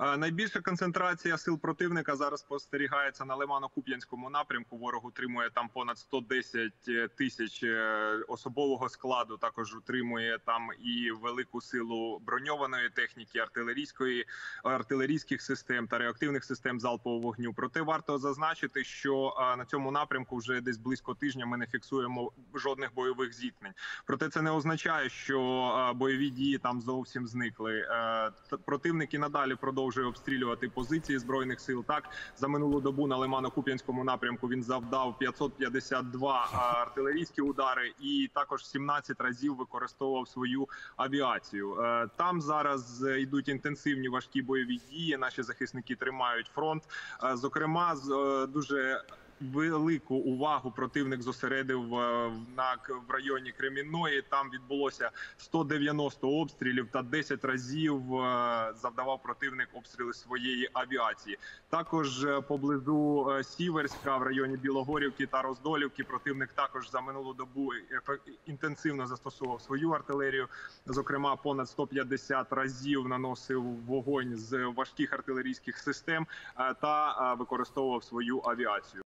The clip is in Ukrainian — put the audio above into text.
Е, Найбільша концентрація сил противника зараз спостерігається на Лимано-Куп'янському напрямку. Ворог утримує там понад 110 тисяч е, особового складу. Також утримує там і велику силу броньованої техніки, артилерійської артилерійських систем та реактивних систем залпового вогню. Проте варто зазначити, що е, на цьому напрямку вже десь близько тижня ми не фіксуємо жодних бойових зіткнень. Проте це не означає, що е, бойові дії там зовсім зникли. Е, т- Противник і надалі продовжує обстрілювати позиції збройних сил. Так за минулу добу на Лимано-Куп'янському напрямку він завдав 552 артилерійські удари, і також 17 разів використовував свою авіацію. Е, Там зараз е, йдуть інтенсивні важкі бойові дії. Наші захисники тримають фронт. Е, Зокрема, дуже велику увагу противник зосередив е, в- на в районі Кремінної. Там відбулося 190 обстрілів та 10 разів е, завдавав противник обстріли своєї авіації. Також е, поблизу Сіверська в районі Білогорівки та Роздолівки противник також за минулу добу інтенсивно застосовував свою артилерію. Зокрема, понад 150 разів наносив вогонь з важких артилерійських систем та використовував свою авіацію.